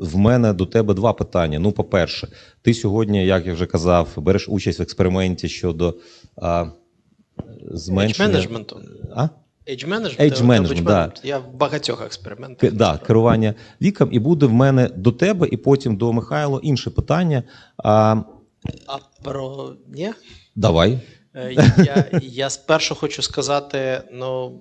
в мене до тебе два питання. Ну, по-перше, ти сьогодні, як я вже казав, береш участь в експерименті щодо а, зменшення. менеджменту. А? Та да. Я в багатьох експериментах. К- да, керування віком, і буде в мене до тебе, і потім до Михайла інше питання. А, А про ні? давай. Е, Я, я спершу хочу сказати: ну.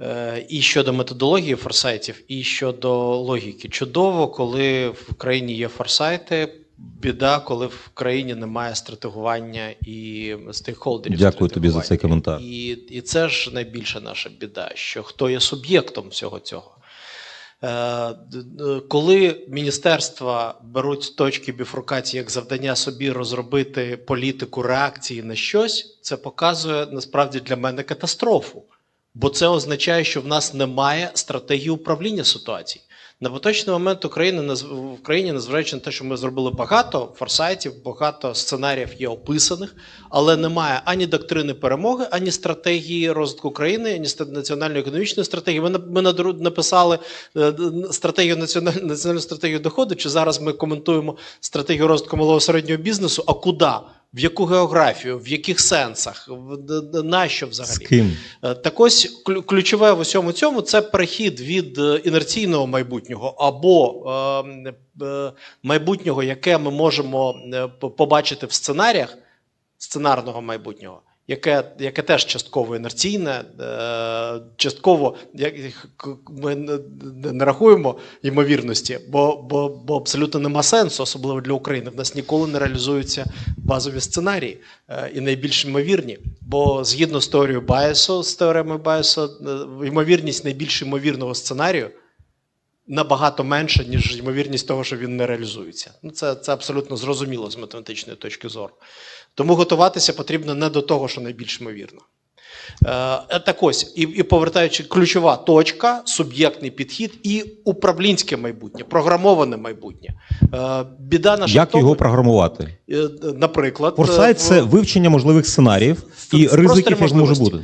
Е, І щодо методології форсайтів, і щодо логіки. Чудово, коли в країні є форсайти. Біда, коли в країні немає стратегування і стейкхолдерів. Дякую тобі за цей коментар. І, і це ж найбільша наша біда, що хто є суб'єктом всього цього. Е, Коли міністерства беруть точки біфрукації як завдання собі розробити політику реакції на щось, це показує насправді для мене катастрофу. Бо це означає, що в нас немає стратегії управління ситуацією. На поточний момент України в країні, незважаючи на те, що ми зробили багато форсайтів, багато сценаріїв є описаних, але немає ані доктрини перемоги, ані стратегії розвитку країни, ані національної економічної стратегії. Ми, ми написали е, стратегію національну, національну стратегію доходу. Чи зараз ми коментуємо стратегію розвитку малого середнього бізнесу? А куди? В яку географію, в яких сенсах, на що З взагалі? ким? Е, Так ось клю- ключове в усьому цьому це перехід від е, інерційного майбутнього або е, е, майбутнього, яке ми можемо побачити в сценаріях сценарного майбутнього, яке, яке теж частково інерційне, е, частково як, ми не, рахуємо ймовірності, бо, бо, бо абсолютно нема сенсу, особливо для України. В нас ніколи не реалізуються базові сценарії е, і найбільш ймовірні. Бо згідно з теорією Байесу, з теоремою Байесу, е, ймовірність найбільш ймовірного сценарію набагато менша, ніж ймовірність того, що він не реалізується. Ну, це, це абсолютно зрозуміло з математичної точки зору. Тому готуватися потрібно не до того, що найбільш ймовірно. Е, так ось, і, і повертаючи, ключова точка, суб'єктний підхід і управлінське майбутнє, програмоване майбутнє. Е, біда наша Як тому, його програмувати? е, наприклад, Форсайт це вивчення можливих сценаріїв і ризиків, як може бути.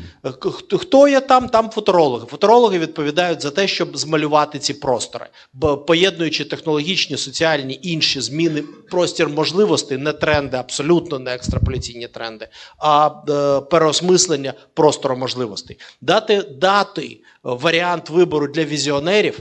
Хто, є там? Там футурологи. Футурологи відповідають за те, щоб змалювати ці простори, поєднуючи технологічні, соціальні інші зміни, простір можливостей, не тренди, абсолютно не екстраполяційні тренди, а е, переосмислення простору можливостей. Дати дати е, варіант вибору для візіонерів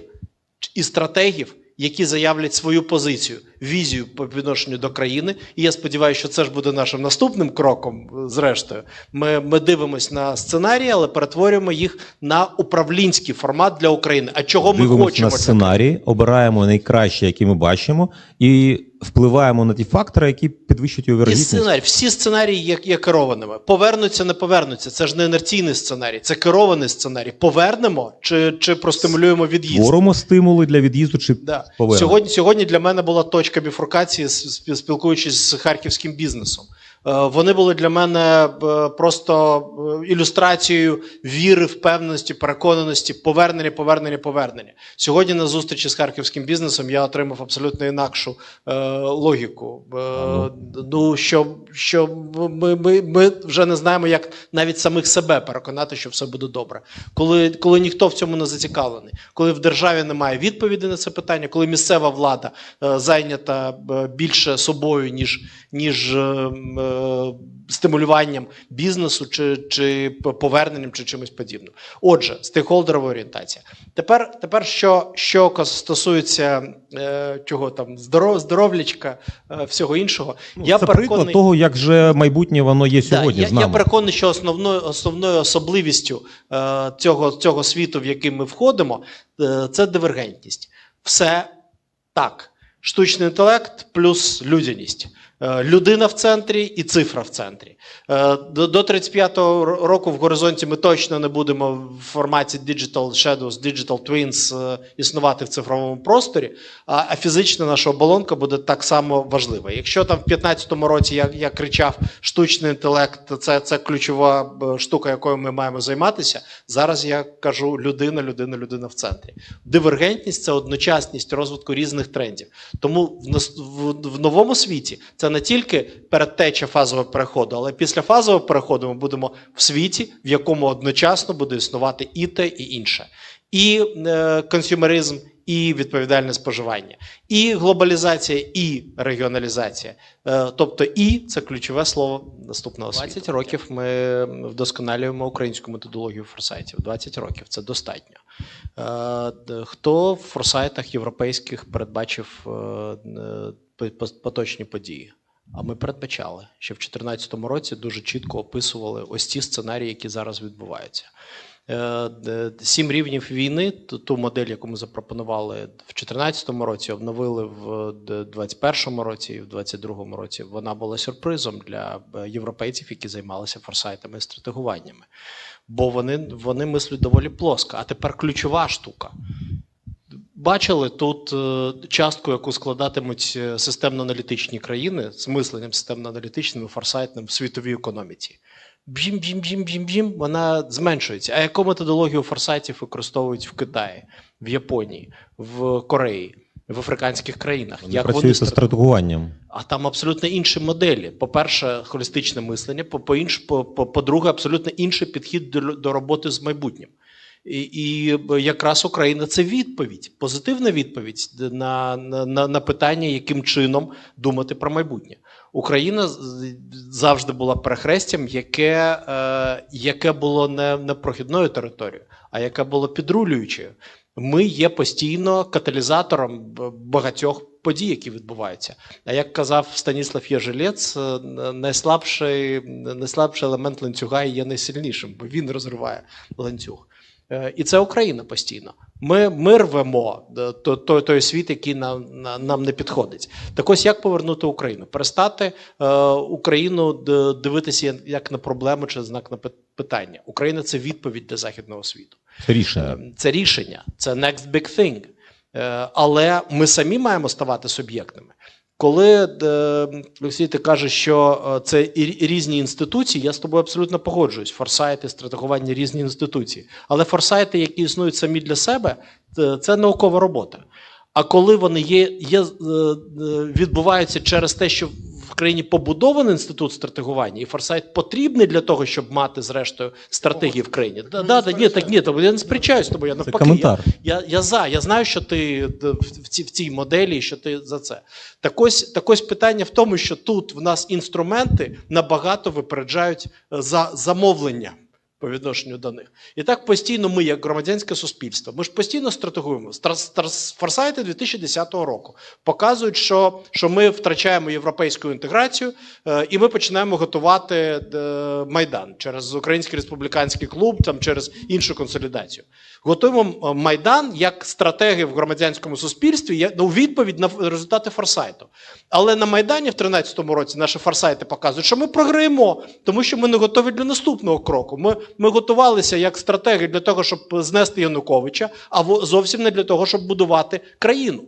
і стратегів, які заявлять свою позицію, візію по відношенню до країни. І я сподіваюся, що це ж буде нашим наступним кроком. е, Зрештою, ми, ми дивимось на сценарії, але перетворюємо їх на управлінський формат для України. А чого ми хочемо? на сценарії, обираємо найкраще, які ми бачимо, і впливаємо на ті фактори, які підвищують його І вірогідність. сценарій, всі сценарії є, є керованими. Повернуться, не повернуться. Це ж не інерційний сценарій, це керований сценарій. Повернемо чи, чи простимулюємо від'їзд? Творимо стимули для від'їзду чи Да. повернення. Сьогодні, сьогодні для мене була точка біфуркації, спіл- спілкуючись з харківським бізнесом. Е, Вони були для мене е, просто е, ілюстрацією віри, впевненості, переконаності, повернення, повернення, повернення. Сьогодні на зустрічі з харківським бізнесом я отримав абсолютно інакшу логіку. Ну, що, що ми, ми, ми вже не знаємо, як навіть самих себе переконати, що все буде добре. Коли, коли ніхто в цьому не зацікавлений, коли в державі немає відповіді на це питання, коли місцева влада зайнята більше собою, ніж, ніж е, е, стимулюванням бізнесу чи, чи поверненням, чи чимось подібним. Отже, стейкхолдерова орієнтація. Тепер, тепер що, що стосується е, чого там здоров, здоровлячка, е, всього іншого, я Ну, Це приклад переконаний. того, як же майбутнє воно є сьогодні Да, з я, я переконаний, що основною, основною особливістю е, цього, цього світу, в який ми входимо, е, це дивергентність. Все так. Штучний інтелект плюс людяність. Е, Людина в центрі і цифра в центрі. Е, До, до 35-го року в горизонті ми точно не будемо в форматі Digital Shadows, Digital Twins е, існувати в цифровому просторі, а, фізична наша оболонка буде так само важлива. Якщо там в 15-му році я, я кричав, штучний інтелект це, це ключова штука, якою ми маємо займатися. Зараз я кажу людина, людина, людина в центрі. Дивергентність це одночасність розвитку різних трендів. Тому в, в, в новому світі це не тільки передтеча фазового переходу, але після фазового переходу ми будемо в світі, в якому одночасно буде існувати і те, і інше. І е, консюмеризм, і відповідальне споживання, і глобалізація, і регіоналізація. Е, Тобто, і це ключове слово наступного 20 років. Ми вдосконалюємо українську методологію форсайтів. 20 років це достатньо. Е, Хто в форсайтах європейських передбачив е, е, по- по- поточні події? А ми передбачали, що в 2014 році дуже чітко описували ось ці сценарії, які зараз відбуваються. Е, Сім рівнів війни, ту- ту модель, яку ми запропонували в 2014 році, обновили в 2021 році і в 2022 році. Вона була сюрпризом для е, європейців, які займалися форсайтами і стратегуваннями. Бо вони, вони мислять доволі плоско. А тепер ключова штука. Бачили тут е, частку, яку складатимуть е, системно-аналітичні країни з мисленням системно-аналітичним і форсайтним в світовій економіці. Бжім, бжім, бжім, бжім, бжім, вона зменшується. А яку методологію форсайтів використовують в Китаї, в Японії, в Кореї, в африканських країнах? Вони працюють зі стратегують? стратегуванням. А там абсолютно інші моделі. По-перше, холістичне мислення, по- по-інш- по- по- по-друге, абсолютно інший підхід до, до роботи з майбутнім. І, і якраз Україна це відповідь, позитивна відповідь на, на, на, питання, яким чином думати про майбутнє. Україна завжди була перехрестям, яке, е, яке було не, не прохідною територією, а яке було підрулюючою. Ми є постійно каталізатором багатьох подій, які відбуваються. А як казав Станіслав Єжелець, е, найслабший, найслабший елемент ланцюга є найсильнішим, бо він розриває ланцюг. Е, І це Україна постійно. Ми, ми рвемо е, то- то- той світ, який нам, на- нам не підходить. Так ось як повернути Україну? Перестати е, Україну дивитися як- на проблему чи знак на пи- питання. Україна це відповідь для західного світу. Це рішення. Е, Це рішення, це next big thing. Е, Але ми самі маємо ставати суб'єктними. Коли е, Олексій, ти кажеш, що е, це і різні інституції, я з тобою абсолютно погоджуюсь. Форсайти, стратегування різні інституції. Але форсайти, які існують самі для себе, це- наукова робота. А коли вони є, є е, відбуваються через те, що в країні побудований інститут стратегування, і форсайт потрібний для того, щоб мати зрештою стратегії в країні. Да, да, да, ні, так ні, то я не сперечаюсь тому тобою. Я Це навпаки. Я, я, я за. Я знаю, що ти в, в, цій, в цій моделі, що ти за це. Так ось, так ось питання в тому, що тут в нас інструменти набагато випереджають е, за замовлення по відношенню до них. І так постійно ми, як громадянське суспільство, ми ж постійно стратегуємо. Форсайти 2010 року показують, що, що ми втрачаємо європейську інтеграцію, е, і ми починаємо готувати е, майдан через Український республіканський клуб, там через іншу консолідацію. Готуємо е, майдан як стратеги в громадянському суспільстві у відповідь на результати форсайту. Але на майдані в 2013 році наші форсайти показують, що ми програємо, тому що ми не готові для наступного кроку. Ми, ми готувалися як стратеги для того, щоб знести Януковича, а зовсім не для того, щоб будувати країну.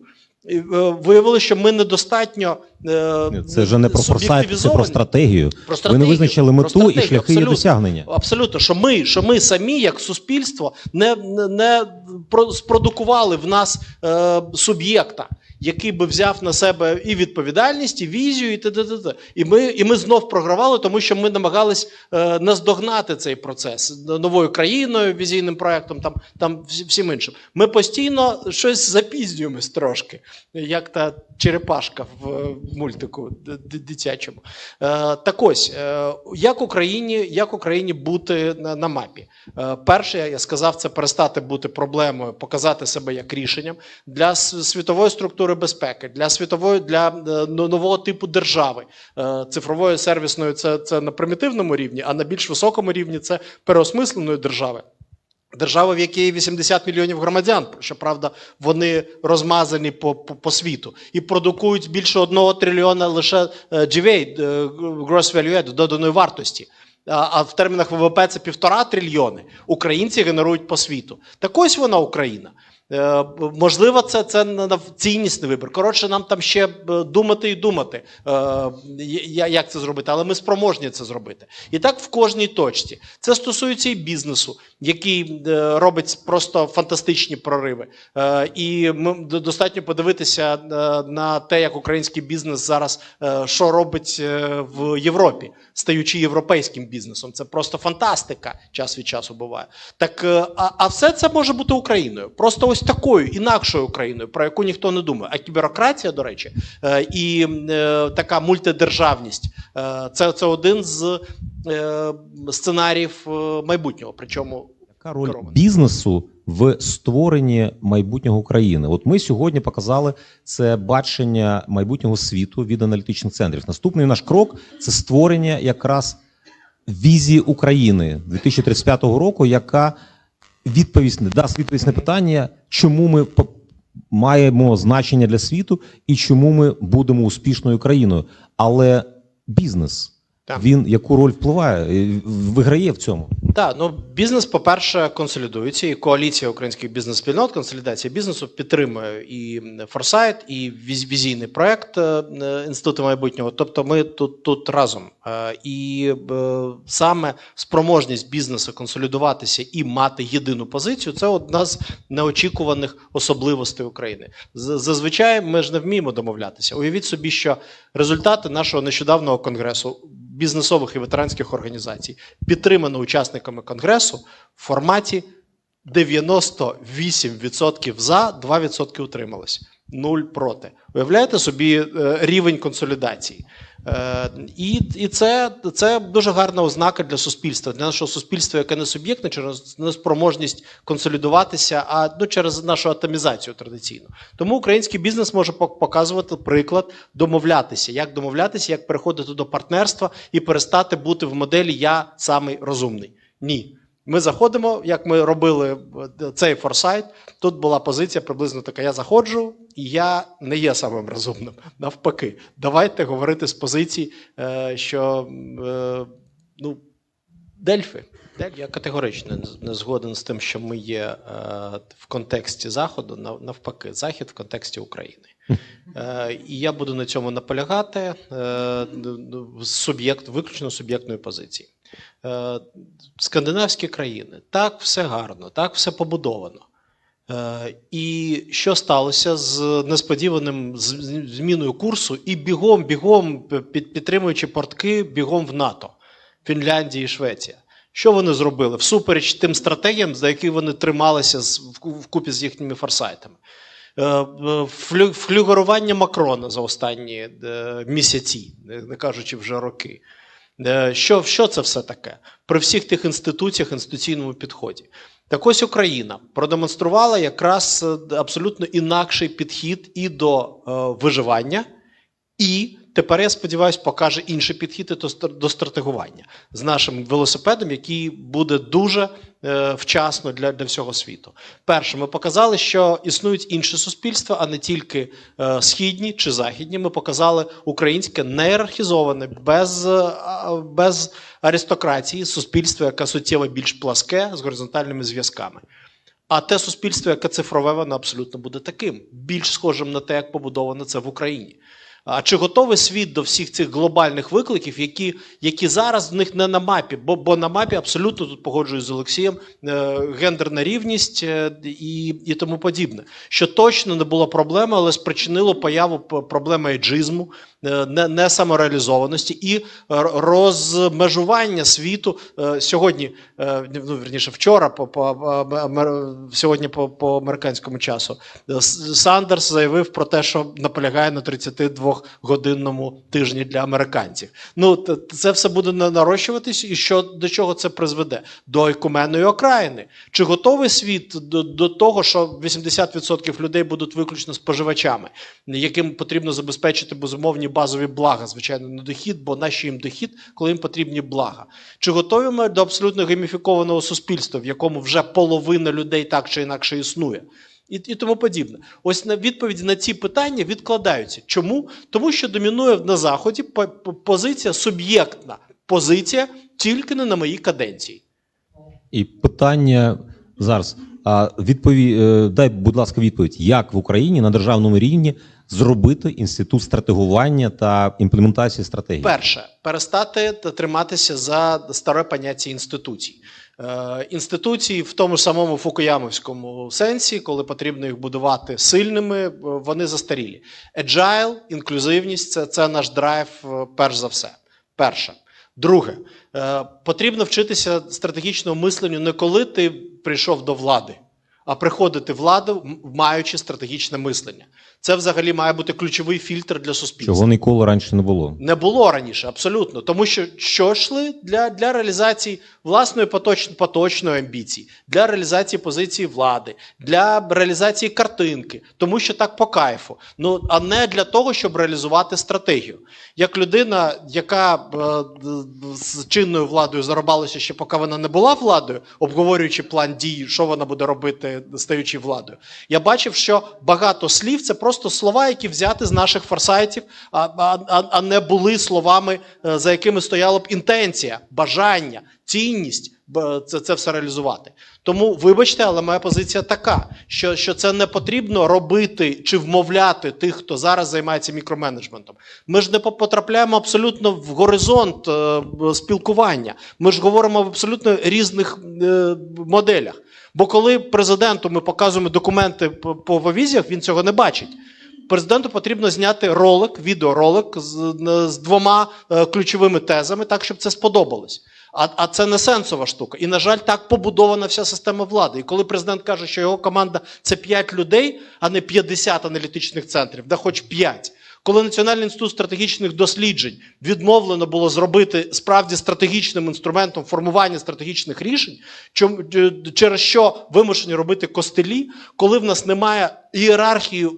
Е, що ми недостатньо е, Це вже не про форсайт, це про стратегію. Про Ви не визначили мету і стратегію, шляхи її досягнення. Абсолютно, що ми, що ми самі, як суспільство, не, не, не про- спродукували в нас е, суб'єкта, який би взяв на себе і відповідальність, і візію, і т.д. І ми, і ми знов програвали, тому що ми намагались е, наздогнати цей процес новою країною, візійним проектом, там, там всім іншим. Ми постійно щось запізнюємось трошки, як та черепашка в е, мультику дитячому. Е, так ось, е, як Україні, як Україні бути на, на мапі? Е, перше, я сказав, це перестати бути проблемою, показати себе як рішенням для світової структури безпеки, для світової для е, ну, нового типу держави. Е, цифрової сервісної це, це на примітивному рівні, а на більш високому рівні це переосмисленої держави. Держава, в якій 80 мільйонів громадян, щоправда, вони розмазані по, по, по світу і продукують більше одного трильйона лише е, GVA, Gross Value Added, доданої вартості. А в термінах ВВП це півтора трильйони. Українці генерують по світу. Так ось вона Україна. Е, можливо, це, це ціннісний вибір. Коротше, нам там ще е, думати і думати, е, як це зробити, але ми спроможні це зробити. І так в кожній точці. Це стосується і бізнесу, який робить просто фантастичні прориви. І достатньо подивитися на те, як український бізнес зараз що робить в Європі, стаючи європейським бізнесом. Це просто фантастика час від часу буває. Так, а, а все це може бути Україною. Просто ось такою інакшою Україною, про яку ніхто не думає. А кіберократія, до речі, е, і е, така мультидержавність е, це, це один з сценаріїв майбутнього. Причому Яка роль Керований. бізнесу в створенні майбутнього України? От ми сьогодні показали це бачення майбутнього світу від аналітичних центрів. Наступний наш крок це створення якраз візії України 2035 року, яка відповість дасть відповідь на питання, чому ми маємо значення для світу і чому ми будемо успішною країною. Але бізнес Так. він яку роль впливає, виграє в цьому. Так, ну бізнес, по-перше, консолідується, і коаліція українських бізнес-спільнот, консолідація бізнесу підтримує і Форсайт, і віз- візійний проект е, Інституту майбутнього. Тобто ми тут, тут разом. Е, І е, саме спроможність бізнесу консолідуватися і мати єдину позицію це одна з неочікуваних особливостей України. Зазвичай ми ж не вміємо домовлятися. Уявіть собі, що результати нашого нещодавнього конгресу бізнесових і ветеранських організацій підтримано учасниками конгресу в форматі 98% за, 2% утрималось. Нуль проти. Уявляєте собі е, рівень консолідації. Е, І, і це, це дуже гарна ознака для суспільства, для нашого суспільства, яке не суб'єктне через неспроможність консолідуватися, а ну, через нашу атомізацію традиційну. Тому український бізнес може показувати приклад домовлятися, як домовлятися, як переходити до партнерства і перестати бути в моделі Я самий розумний. Ні. Ми заходимо, як ми робили е, цей форсайт. Тут була позиція приблизно така: я заходжу, і я не є самим розумним. Навпаки, давайте говорити з позиції, е, що е, ну, Дельфи. Я категорично не- згоден з тим, що ми є в контексті Заходу, навпаки, Захід в контексті України. І я буду на цьому наполягати суб'єкт, виключно суб'єктної позиції. Е, скандинавські країни, так все гарно, так все побудовано. Е, І що сталося з несподіваним зміною курсу і бігом, бігом підтримуючи портки, бігом в НАТО, Фінляндія і Швеція. Що вони зробили? Всупереч тим стратегіям, за які вони трималися вкупі з їхніми форсайтами. Е, Флюгерування Макрона за останні місяці, не кажучи вже роки. Е, Що, що це все таке? При всіх тих інституціях, інституційному підході. Так ось Україна продемонструвала якраз е, абсолютно інакший підхід і до е, виживання, і тепер, я сподіваюся, покаже інший підхід і до до стратегування з нашим велосипедом, який буде дуже вчасно для, для всього світу. Перше, ми показали, що існують інші суспільства, а не тільки е, східні чи західні. Ми показали українське неєрархізоване, без, е, без аристократії, суспільство, яке суттєво більш пласке з горизонтальними зв'язками. А те суспільство, яке цифрове, воно абсолютно буде таким, більш схожим на те, як побудовано це в Україні. А чи готовий світ до всіх цих глобальних викликів, які, які зараз в них не на мапі? Бо, бо на мапі абсолютно тут погоджуюсь з Олексієм, е, гендерна рівність е, і, і тому подібне. Що точно не було проблеми, але спричинило появу проблеми еджизму, е, не, не самореалізованості і розмежування світу е, сьогодні, е, ну вірніше, вчора, по, по сьогодні по, по американському часу. е, Сандерс заявив про те, що наполягає на 32-годинному тижні для американців. Ну це все буде на- нарощуватись, і що до чого це призведе? До екуменної окраїни. Чи готовий світ до, до того, що 80% людей будуть виключно споживачами, яким потрібно забезпечити безумовні базові блага, звичайно, не дохід, бо наші їм дохід, коли їм потрібні блага. Чи готові ми до абсолютно гейміфікованого суспільства, в якому вже половина людей так чи інакше існує? І, і тому подібне. Ось на відповіді на ці питання відкладаються. Чому? Тому що домінує на Заході по- по- позиція суб'єктна позиція тільки не на моїй каденції. І питання зараз. А відпові... е, дай, будь ласка, відповідь, як в Україні на державному рівні зробити інститут стратегування та імплементації стратегії? Перше, перестати триматися за старе поняття інституцій. Е, інституції в тому самому фукуямовському сенсі, коли потрібно їх будувати сильними, е, вони застарілі. Agile, інклюзивність це, це наш драйв, е, перш за все. Перше. Друге, потрібно вчитися стратегічному мисленню не коли ти прийшов до влади, приходити владу, маючи стратегічне мислення. Це взагалі має бути ключовий фільтр для суспільства. Чого ніколи раніше не було. Не було раніше, абсолютно. Тому що що йшли для, для реалізації власної поточ, поточної амбіції, для реалізації позиції влади, для реалізації картинки, тому що так по кайфу. Ну а не для того, щоб реалізувати стратегію. Як людина, яка е, з чинною владою зарубалася ще поки вона не була владою, обговорюючи план дій, що вона буде робити, стаючи владою, я бачив, що багато слів це просто слова, які взяти з наших форсайтів, а, а, а- не були словами, е, за якими стояла б інтенція, бажання, цінність це, це все реалізувати. Тому, вибачте, але моя позиція така, що, що це не потрібно робити чи вмовляти тих, хто зараз займається мікроменеджментом. Ми ж не по- потрапляємо абсолютно в горизонт е, спілкування. Ми ж говоримо в абсолютно різних е, моделях. Бо коли президенту ми показуємо документи по, по він цього не бачить. Президенту потрібно зняти ролик, відеоролик з, з двома е, ключовими тезами, так щоб це сподобалось. А, а це не сенсова штука. І, на жаль, так побудована вся система влади. І коли президент каже, що його команда це 5 людей, а не 50 аналітичних центрів, да хоч 5. Коли Національний інститут стратегічних досліджень відмовлено було зробити справді стратегічним інструментом формування стратегічних рішень, е, через що вимушені робити костелі, коли в нас немає ієрархії е,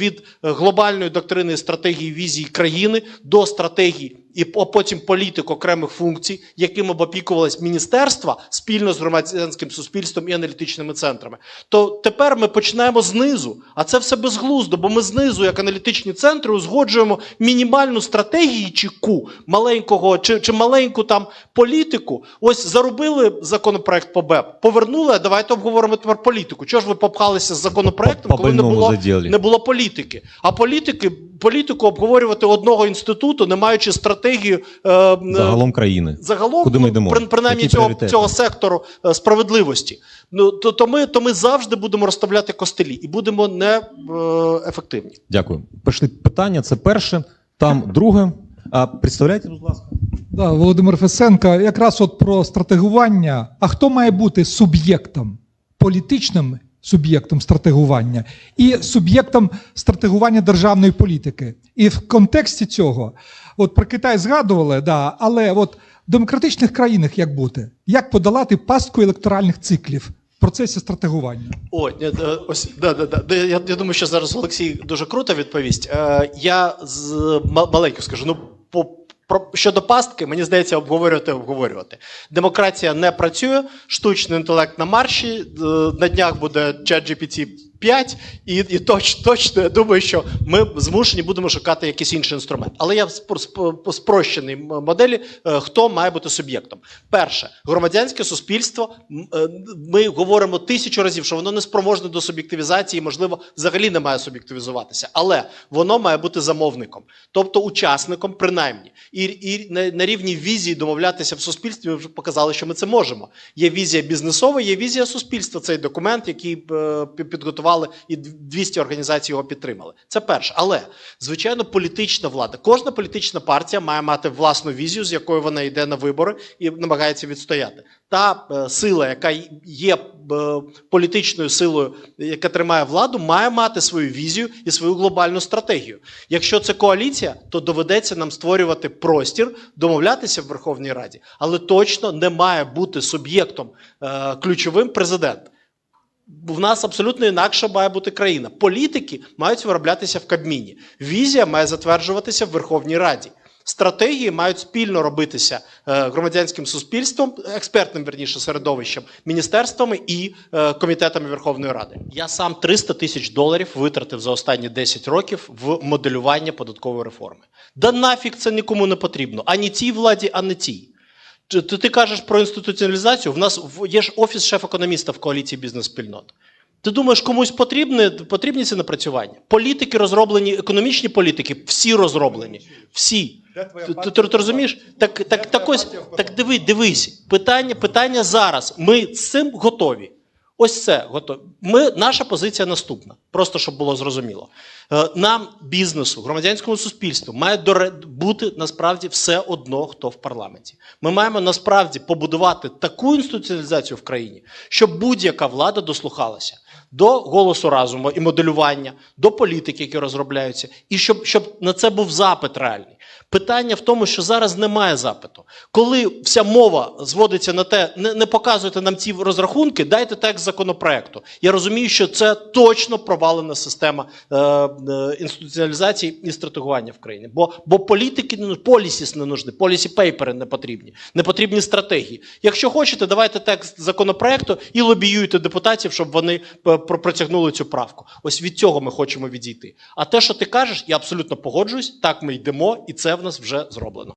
від е, глобальної доктрини і стратегії візії країни до стратегії і потім політик окремих функцій, якими б опікувалось міністерства спільно з громадянським суспільством і аналітичними центрами, то тепер ми починаємо знизу. А це все безглуздо, бо ми знизу, як аналітичні центри, узгоджуємо мінімальну стратегію чи ку маленького чи, чи маленьку там політику. Ось заробили законопроект по БЕП, повернули. А давайте обговоримо тепер політику. Чого ж ви попхалися з законопроектом, коли не больному було, заділи. не було політики? А політики, політику обговорювати одного інституту, не маючи стратегію е, е, Загалом країни. загалом Куди ми ну, йдемо? при- принаймні Які цього, пріоритети? цього сектору е, справедливості. Ну то, то ми то ми завжди будемо розставляти костелі і будемо не е, ефективні. Дякую. Пішли питання. Це перше, там друге. А представляйте, будь ласка. Да, Володимир Фесенко, якраз от про стратегування. А хто має бути суб'єктом, політичним суб'єктом стратегування і суб'єктом стратегування державної політики? І в контексті цього, от про Китай згадували, да, але от в демократичних країнах як бути? Як подолати пастку електоральних циклів процесі стратегування? О, е, е, ось да, да, да. Я, я думаю, що зараз Олексій дуже круто відповість. Е, я з ма- маленько скажу. Ну, по про щодо пастки, мені здається, обговорювати обговорювати. Демократія не працює, штучний інтелект на марші. е, На днях буде ChatGPT 5, і, і точ, точно я думаю, що ми змушені будемо шукати якийсь інший інструмент. Але я по спрощеній моделі, е, хто має бути суб'єктом. Перше, громадянське суспільство. е, Ми говоримо тисячу разів, що воно не спроможне до суб'єктивізації, можливо, взагалі не має суб'єктивізуватися, але воно має бути замовником, тобто учасником, принаймні. І, і на, на рівні візії домовлятися в суспільстві. Ми вже показали, що ми це можемо. Є візія бізнесова, є візія суспільства. Цей документ, який е, підготували, і 200 організацій його підтримали. Це перше. Але звичайно, політична влада. Кожна політична партія має мати власну візію, з якою вона йде на вибори і намагається відстояти. Та е, сила, яка є е, політичною силою, яка тримає владу, має мати свою візію і свою глобальну стратегію. Якщо це коаліція, то доведеться нам створювати простір, домовлятися в Верховній Раді, але точно не має бути суб'єктом е, ключовим президент. В нас абсолютно інакша має бути країна. Політики мають вироблятися в Кабміні. Візія має затверджуватися в Верховній Раді. Стратегії мають спільно робитися е, громадянським суспільством, експертним верніше середовищем, міністерствами і е, комітетами Верховної Ради. Я сам 300 тисяч доларів витратив за останні 10 років в моделювання податкової реформи. Да нафіг це нікому не потрібно. Ані цій владі, ані тій. Ти, ти кажеш про інституціоналізацію? В нас є ж офіс шеф-економіста в коаліції бізнес-спільнот. Ти думаєш, комусь потрібне, потрібні ці напрацювання? Політики розроблені, економічні політики, всі розроблені. Всі. Ти, ти, ти, ти розумієш? Так, так, так ось, так диви, дивись. Питання, питання зараз. Ми з цим готові. Ось це готові. Ми, наша позиція наступна, просто щоб було зрозуміло. Е, Нам, бізнесу, громадянському суспільству, має бути насправді все одно, хто в парламенті. Ми маємо насправді побудувати таку інституціалізацію в країні, щоб будь-яка влада дослухалася. до голосу разуму і моделювання, до політики, які розробляються, і щоб, щоб на це був запит реальний. Питання в тому, що зараз немає запиту. Коли вся мова зводиться на те, не, не показуйте нам ці розрахунки, дайте текст законопроекту. Я розумію, що це точно провалена система е, е, інституціалізації і стратегування в країні. Бо, бо політики не полісіс не нужні, полісі пейпери не потрібні, не потрібні стратегії. Якщо хочете, давайте текст законопроекту і лобіюйте депутатів, щоб вони е, протягнули цю правку. Ось від цього ми хочемо відійти. А те, що ти кажеш, я абсолютно погоджуюсь. Так ми йдемо, і в нас вже зроблено.